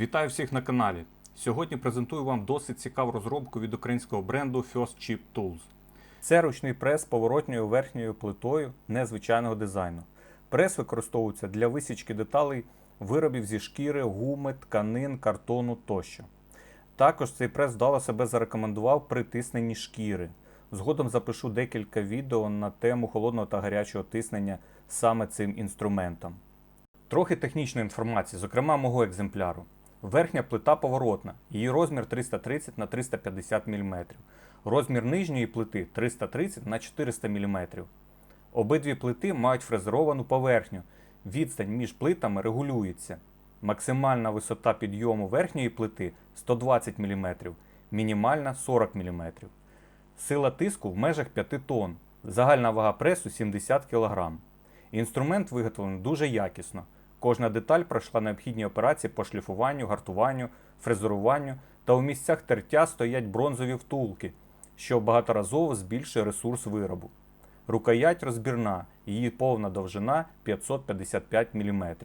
Вітаю всіх на каналі. Сьогодні презентую вам досить цікаву розробку від українського бренду First Chip Tools. Це ручний прес з поворотньою верхньою плитою незвичайного дизайну. Прес використовується для висічки деталей виробів зі шкіри, гуми, тканин, картону тощо. Також цей прес вдало себе зарекомендував при тисненні шкіри. Згодом запишу декілька відео на тему холодного та гарячого тиснення саме цим інструментом. Трохи технічної інформації, зокрема мого екземпляру. Верхня плита поворотна, її розмір 330 на 350 мм. Розмір нижньої плити 330 на 400 мм. Обидві плити мають фрезеровану поверхню. Відстань між плитами регулюється. Максимальна висота підйому верхньої плити 120 мм, мінімальна 40 мм. Сила тиску в межах 5 тонн. Загальна вага пресу 70 кг. Інструмент виготовлений дуже якісно. Кожна деталь пройшла необхідні операції по шліфуванню, гартуванню, фрезеруванню та у місцях тертя стоять бронзові втулки, що багаторазово збільшує ресурс виробу. Рукоять розбірна, її повна довжина 555 мм.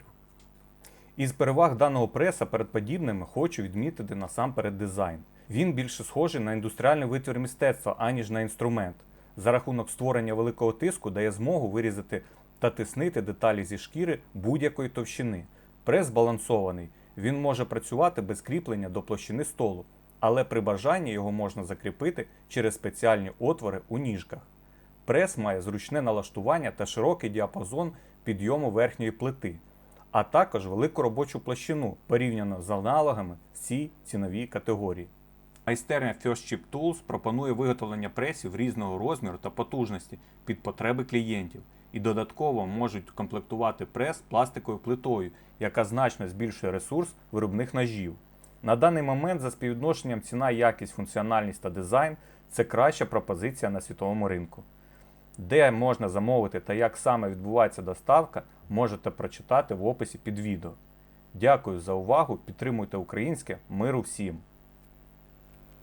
Із переваг даного преса перед подібними хочу відмітити насамперед дизайн. Він більше схожий на індустріальний витвір мистецтва, аніж на інструмент. За рахунок створення великого тиску дає змогу вирізати та тиснити деталі зі шкіри будь-якої товщини. Прес збалансований, він може працювати без кріплення до площини столу, але при бажанні його можна закріпити через спеціальні отвори у ніжках. Прес має зручне налаштування та широкий діапазон підйому верхньої плити, а також велику робочу площину порівняно з аналогами в цій ціновій категорії. Майстерня First Chip Tools пропонує виготовлення пресів різного розміру та потужності під потреби клієнтів і додатково можуть комплектувати прес пластиковою плитою, яка значно збільшує ресурс виробних ножів. На даний момент за співвідношенням ціна, якість, функціональність та дизайн це краща пропозиція на світовому ринку. Де можна замовити та як саме відбувається доставка, можете прочитати в описі під відео. Дякую за увагу, підтримуйте українське, миру всім!